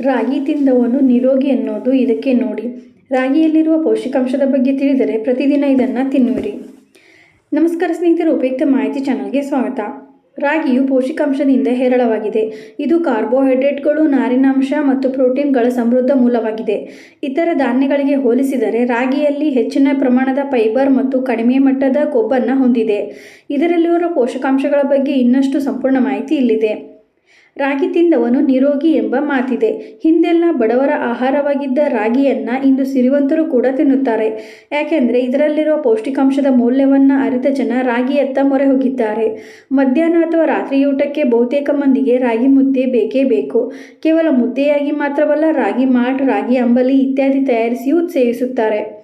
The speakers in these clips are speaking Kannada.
ರಾಗಿ ತಿಂದವನು ನಿರೋಗಿ ಅನ್ನೋದು ಇದಕ್ಕೆ ನೋಡಿ. ರಾಗಿಯಲ್ಲಿರುವ ಪೌಷ್ಟಿಕಾಂಶದ ಬಗ್ಗೆ ತಿಳಿದರೆ ಪ್ರತಿದಿನ ಇದನ್ನು ತಿನ್ನುವಿರಿ. ನಮಸ್ಕಾರ ಸ್ನೇಹಿತರು, ಉಪಯುಕ್ತ ಮಾಹಿತಿ ಚಾನಲ್ಗೆ ಸ್ವಾಗತ. ರಾಗಿಯು ಪೌಷ್ಟಿಕಾಂಶದಿಂದ ಹೇರಳವಾಗಿದೆ. ಇದು ಕಾರ್ಬೋಹೈಡ್ರೇಟ್ಗಳು, ನಾರಿನಾಂಶ ಮತ್ತು ಪ್ರೋಟೀನ್ಗಳ ಸಮೃದ್ಧ ಮೂಲವಾಗಿದೆ. ಇತರ ಧಾನ್ಯಗಳಿಗೆ ಹೋಲಿಸಿದರೆ ರಾಗಿಯಲ್ಲಿ ಹೆಚ್ಚಿನ ಪ್ರಮಾಣದ ಫೈಬರ್ ಮತ್ತು ಕಡಿಮೆ ಮಟ್ಟದ ಕೊಬ್ಬನ್ನು ಹೊಂದಿದೆ. ಇದರಲ್ಲಿರುವ ಪೋಷಕಾಂಶಗಳ ಬಗ್ಗೆ ಇನ್ನಷ್ಟು ಸಂಪೂರ್ಣ ಮಾಹಿತಿ ಇಲ್ಲಿದೆ. ರಾಗಿ ತಿಂದವನು ನಿರೋಗಿ ಎಂಬ ಮಾತಿದೆ. ಹಿಂದೆಲ್ಲ ಬಡವರ ಆಹಾರವಾಗಿದ್ದ ರಾಗಿಯನ್ನು ಇಂದು ಸಿರಿವಂತರು ಕೂಡ ತಿನ್ನುತ್ತಾರೆ. ಯಾಕೆಂದರೆ ಇದರಲ್ಲಿರುವ ಪೌಷ್ಟಿಕಾಂಶದ ಮೌಲ್ಯವನ್ನು ಅರಿತ ಜನ ರಾಗಿಯತ್ತ ಮೊರೆ ಹೋಗಿದ್ದಾರೆ. ಮಧ್ಯಾಹ್ನ ಅಥವಾ ರಾತ್ರಿಯೂಟಕ್ಕೆ ಬಹುತೇಕ ಮಂದಿಗೆ ರಾಗಿ ಮುದ್ದೆ ಬೇಕೇ ಬೇಕು. ಕೇವಲ ಮುದ್ದೆಯಾಗಿ ಮಾತ್ರವಲ್ಲ ರಾಗಿ ಮಾಲ್ಟ್, ರಾಗಿ ಅಂಬಲಿ ಇತ್ಯಾದಿ ತಯಾರಿಸಿಯೂ ಸೇವಿಸುತ್ತಾರೆ.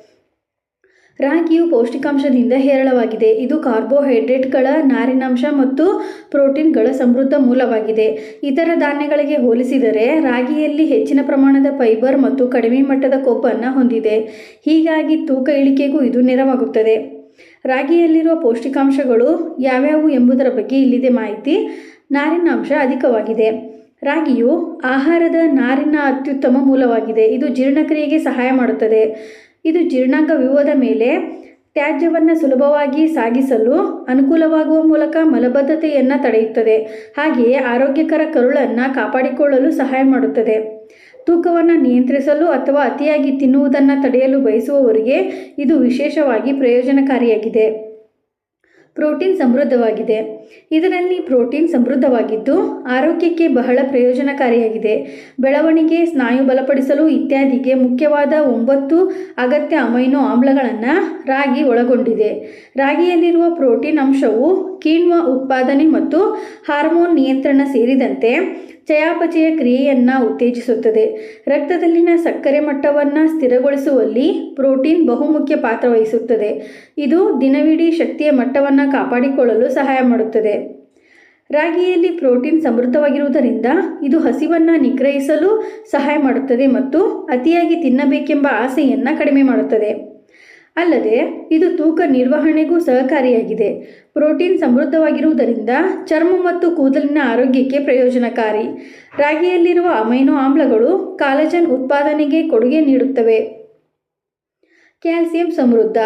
ರಾಗಿಯು ಪೌಷ್ಟಿಕಾಂಶದಿಂದ ಹೇರಳವಾಗಿದೆ. ಇದು ಕಾರ್ಬೋಹೈಡ್ರೇಟ್ಗಳ ನಾರಿನಾಂಶ ಮತ್ತು ಪ್ರೋಟೀನ್ಗಳ ಸಮೃದ್ಧ ಮೂಲವಾಗಿದೆ. ಇತರ ಧಾನ್ಯಗಳಿಗೆ ಹೋಲಿಸಿದರೆ ರಾಗಿಯಲ್ಲಿ ಹೆಚ್ಚಿನ ಪ್ರಮಾಣದ ಫೈಬರ್ ಮತ್ತು ಕಡಿಮೆ ಮಟ್ಟದ ಕೊಬ್ಬನ್ನು ಹೊಂದಿದೆ. ಹೀಗಾಗಿ ತೂಕ ಇಳಿಕೆಗೂ ಇದು ನೆರವಾಗುತ್ತದೆ. ರಾಗಿಯಲ್ಲಿರುವ ಪೌಷ್ಟಿಕಾಂಶಗಳು ಯಾವ್ಯಾವು ಎಂಬುದರ ಬಗ್ಗೆ ಇಲ್ಲಿದೆ ಮಾಹಿತಿ. ನಾರಿನಾಂಶ ಅಧಿಕವಾಗಿದೆ. ರಾಗಿಯು ಆಹಾರದ ನಾರಿನ ಅತ್ಯುತ್ತಮ ಮೂಲವಾಗಿದೆ. ಇದು ಜೀರ್ಣಕ್ರಿಯೆಗೆ ಸಹಾಯ ಮಾಡುತ್ತದೆ. ಇದು ಜೀರ್ಣಾಂಗ ವ್ಯೂಹದ ಮೇಲೆ ತ್ಯಾಜ್ಯವನ್ನು ಸುಲಭವಾಗಿ ಸಾಗಿಸಲು ಅನುಕೂಲವಾಗುವ ಮೂಲಕ ಮಲಬದ್ಧತೆಯನ್ನು ತಡೆಯುತ್ತದೆ. ಹಾಗೆಯೇ ಆರೋಗ್ಯಕರ ಕರುಳನ್ನು ಕಾಪಾಡಿಕೊಳ್ಳಲು ಸಹಾಯ ಮಾಡುತ್ತದೆ. ತೂಕವನ್ನು ನಿಯಂತ್ರಿಸಲು ಅಥವಾ ಅತಿಯಾಗಿ ತಿನ್ನುವುದನ್ನು ತಡೆಯಲು ಬಯಸುವವರಿಗೆ ಇದು ವಿಶೇಷವಾಗಿ ಪ್ರಯೋಜನಕಾರಿಯಾಗಿದೆ. ಪ್ರೋಟೀನ್ ಸಮೃದ್ಧವಾಗಿದೆ. ಇದರಲ್ಲಿ ಪ್ರೋಟೀನ್ ಸಮೃದ್ಧವಾಗಿದ್ದು ಆರೋಗ್ಯಕ್ಕೆ ಬಹಳ ಪ್ರಯೋಜನಕಾರಿಯಾಗಿದೆ. ಬೆಳವಣಿಗೆ, ಸ್ನಾಯು ಬಲಪಡಿಸಲು ಇತ್ಯಾದಿಗೆ ಮುಖ್ಯವಾದ ಒಂಬತ್ತು ಅಗತ್ಯ ಅಮೈನೋ ಆಮ್ಲಗಳನ್ನು ರಾಗಿ ಒಳಗೊಂಡಿದೆ. ರಾಗಿಯಲ್ಲಿರುವ ಪ್ರೋಟೀನ್ ಅಂಶವು ಕೀಣ್ವ ಉತ್ಪಾದನೆ ಮತ್ತು ಹಾರ್ಮೋನ್ ನಿಯಂತ್ರಣ ಸೇರಿದಂತೆ ಚಯಾಪಚಯ ಕ್ರಿಯೆಯನ್ನು ಉತ್ತೇಜಿಸುತ್ತದೆ. ರಕ್ತದಲ್ಲಿನ ಸಕ್ಕರೆ ಮಟ್ಟವನ್ನು ಸ್ಥಿರಗೊಳಿಸುವಲ್ಲಿ ಪ್ರೋಟೀನ್ ಬಹುಮುಖ್ಯ ಪಾತ್ರ ವಹಿಸುತ್ತದೆ. ಇದು ದಿನವಿಡೀ ಶಕ್ತಿಯ ಮಟ್ಟವನ್ನು ಕಾಪಾಡಿಕೊಳ್ಳಲು ಸಹಾಯ ಮಾಡುತ್ತದೆ. ರಾಗಿಯಲ್ಲಿ ಪ್ರೋಟೀನ್ ಸಮೃದ್ಧವಾಗಿರುವುದರಿಂದ ಇದು ಹಸಿವನ್ನು ನಿಗ್ರಹಿಸಲು ಸಹಾಯ ಮಾಡುತ್ತದೆ ಮತ್ತು ಅತಿಯಾಗಿ ತಿನ್ನಬೇಕೆಂಬ ಆಸೆಯನ್ನು ಕಡಿಮೆ ಮಾಡುತ್ತದೆ. ಅಲ್ಲದೆ, ಇದು ತೂಕ ನಿರ್ವಹಣೆಗೂ ಸಹಕಾರಿಯಾಗಿದೆ. ಪ್ರೋಟೀನ್ ಸಮೃದ್ಧವಾಗಿರುವುದರಿಂದ ಚರ್ಮ ಮತ್ತು ಕೂದಲಿನ ಆರೋಗ್ಯಕ್ಕೆ ಪ್ರಯೋಜನಕಾರಿ. ರಾಗಿಯಲ್ಲಿರುವ ಅಮೈನೋ ಆಮ್ಲಗಳು ಕಾಲಜನ್ ಉತ್ಪಾದನೆಗೆ ಕೊಡುಗೆ ನೀಡುತ್ತವೆ. ಕ್ಯಾಲ್ಸಿಯಂ ಸಮೃದ್ಧ.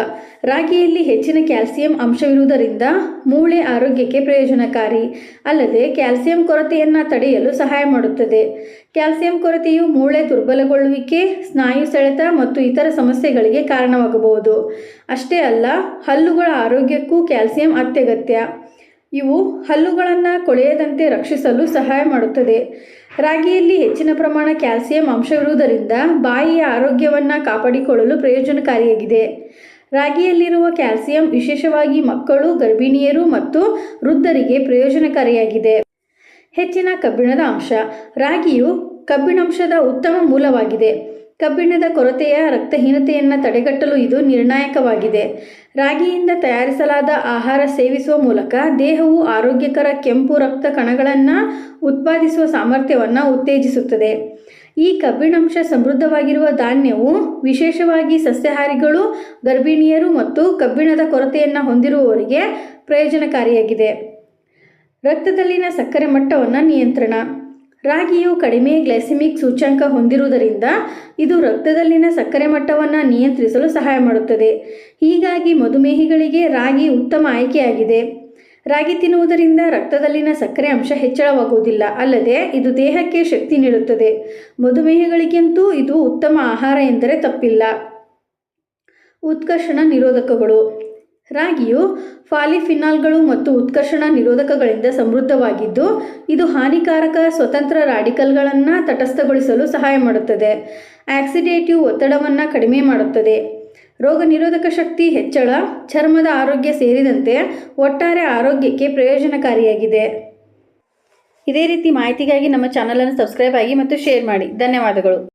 ರಾಗಿಯಲ್ಲಿ ಹೆಚ್ಚಿನ ಕ್ಯಾಲ್ಸಿಯಂ ಅಂಶವಿರುವುದರಿಂದ ಮೂಳೆ ಆರೋಗ್ಯಕ್ಕೆ ಪ್ರಯೋಜನಕಾರಿ. ಅಲ್ಲದೆ ಕ್ಯಾಲ್ಸಿಯಂ ಕೊರತೆಯನ್ನು ತಡೆಯಲು ಸಹಾಯ ಮಾಡುತ್ತದೆ. ಕ್ಯಾಲ್ಸಿಯಂ ಕೊರತೆಯು ಮೂಳೆ ದುರ್ಬಲಗೊಳ್ಳುವಿಕೆ, ಸ್ನಾಯು ಸೆಳೆತ ಮತ್ತು ಇತರ ಸಮಸ್ಯೆಗಳಿಗೆ ಕಾರಣವಾಗಬಹುದು. ಅಷ್ಟೇ ಅಲ್ಲ, ಹಲ್ಲುಗಳ ಆರೋಗ್ಯಕ್ಕೂ ಕ್ಯಾಲ್ಸಿಯಂ ಅತ್ಯಗತ್ಯ. ಇವು ಹಲ್ಲುಗಳನ್ನು ಕೊಳೆಯದಂತೆ ರಕ್ಷಿಸಲು ಸಹಾಯ ಮಾಡುತ್ತದೆ. ರಾಗಿಯಲ್ಲಿ ಹೆಚ್ಚಿನ ಪ್ರಮಾಣ ಕ್ಯಾಲ್ಸಿಯಂ ಅಂಶವಿರುವುದರಿಂದ ಬಾಯಿಯ ಆರೋಗ್ಯವನ್ನು ಕಾಪಾಡಿಕೊಳ್ಳಲು ಪ್ರಯೋಜನಕಾರಿಯಾಗಿದೆ. ರಾಗಿಯಲ್ಲಿರುವ ಕ್ಯಾಲ್ಸಿಯಂ ವಿಶೇಷವಾಗಿ ಮಕ್ಕಳು, ಗರ್ಭಿಣಿಯರು ಮತ್ತು ವೃದ್ಧರಿಗೆ ಪ್ರಯೋಜನಕಾರಿಯಾಗಿದೆ. ಹೆಚ್ಚಿನ ಕಬ್ಬಿಣದ ಅಂಶ. ರಾಗಿಯು ಕಬ್ಬಿಣಾಂಶದ ಉತ್ತಮ ಮೂಲವಾಗಿದೆ. ಕಬ್ಬಿಣದ ಕೊರತೆಯ ರಕ್ತಹೀನತೆಯನ್ನು ತಡೆಗಟ್ಟಲು ಇದು ನಿರ್ಣಾಯಕವಾಗಿದೆ. ರಾಗಿಯಿಂದ ತಯಾರಿಸಲಾದ ಆಹಾರ ಸೇವಿಸುವ ಮೂಲಕ ದೇಹವು ಆರೋಗ್ಯಕರ ಕೆಂಪು ರಕ್ತ ಕಣಗಳನ್ನು ಉತ್ಪಾದಿಸುವ ಸಾಮರ್ಥ್ಯವನ್ನು ಉತ್ತೇಜಿಸುತ್ತದೆ. ಈ ಕಬ್ಬಿಣಾಂಶ ಸಮೃದ್ಧವಾಗಿರುವ ಧಾನ್ಯವು ವಿಶೇಷವಾಗಿ ಸಸ್ಯಾಹಾರಿಗಳು, ಗರ್ಭಿಣಿಯರು ಮತ್ತು ಕಬ್ಬಿಣದ ಕೊರತೆಯನ್ನು ಹೊಂದಿರುವವರಿಗೆ ಪ್ರಯೋಜನಕಾರಿಯಾಗಿದೆ. ರಕ್ತದಲ್ಲಿನ ಸಕ್ಕರೆ ಮಟ್ಟವನ್ನು ನಿಯಂತ್ರಣ. ರಾಗಿಯು ಕಡಿಮೆ ಗ್ಲೈಸೆಮಿಕ್ ಸೂಚ್ಯಂಕ ಹೊಂದಿರುವುದರಿಂದ ಇದು ರಕ್ತದಲ್ಲಿನ ಸಕ್ಕರೆ ಮಟ್ಟವನ್ನು ನಿಯಂತ್ರಿಸಲು ಸಹಾಯ ಮಾಡುತ್ತದೆ. ಹೀಗಾಗಿ ಮಧುಮೇಹಿಗಳಿಗೆ ರಾಗಿ ಉತ್ತಮ ಆಯ್ಕೆಯಾಗಿದೆ. ರಾಗಿ ತಿನ್ನುವುದರಿಂದ ರಕ್ತದಲ್ಲಿನ ಸಕ್ಕರೆ ಅಂಶ ಹೆಚ್ಚಳವಾಗುವುದಿಲ್ಲ, ಅಲ್ಲದೆ ಇದು ದೇಹಕ್ಕೆ ಶಕ್ತಿ ನೀಡುತ್ತದೆ. ಮಧುಮೇಹಿಗಳಿಗಂತೂ ಇದು ಉತ್ತಮ ಆಹಾರ ಎಂದರೆ ತಪ್ಪಿಲ್ಲ. ಉತ್ಕರ್ಷಣ ನಿರೋಧಕಗಳು. ರಾಗಿಯು ಫಾಲಿಫಿನಾಲ್ಗಳು ಮತ್ತು ಉತ್ಕರ್ಷಣ ನಿರೋಧಕಗಳಿಂದ ಸಮೃದ್ಧವಾಗಿದ್ದು, ಇದು ಹಾನಿಕಾರಕ ಸ್ವತಂತ್ರ ರಾಡಿಕಲ್ಗಳನ್ನು ತಟಸ್ಥಗೊಳಿಸಲು ಸಹಾಯ ಮಾಡುತ್ತದೆ. ಆಕ್ಸಿಡೇಟಿವ್ ಒತ್ತಡವನ್ನು ಕಡಿಮೆ ಮಾಡುತ್ತದೆ. ರೋಗ ನಿರೋಧಕ ಶಕ್ತಿ ಹೆಚ್ಚಳ, ಚರ್ಮದ ಆರೋಗ್ಯ ಸೇರಿದಂತೆ ಒಟ್ಟಾರೆ ಆರೋಗ್ಯಕ್ಕೆ ಪ್ರಯೋಜನಕಾರಿಯಾಗಿದೆ. ಇದೇ ರೀತಿ ಮಾಹಿತಿಗಾಗಿ ನಮ್ಮ ಚಾನಲನ್ನು ಸಬ್ಸ್ಕ್ರೈಬ್ ಆಗಿ ಮತ್ತು ಶೇರ್ ಮಾಡಿ. ಧನ್ಯವಾದಗಳು.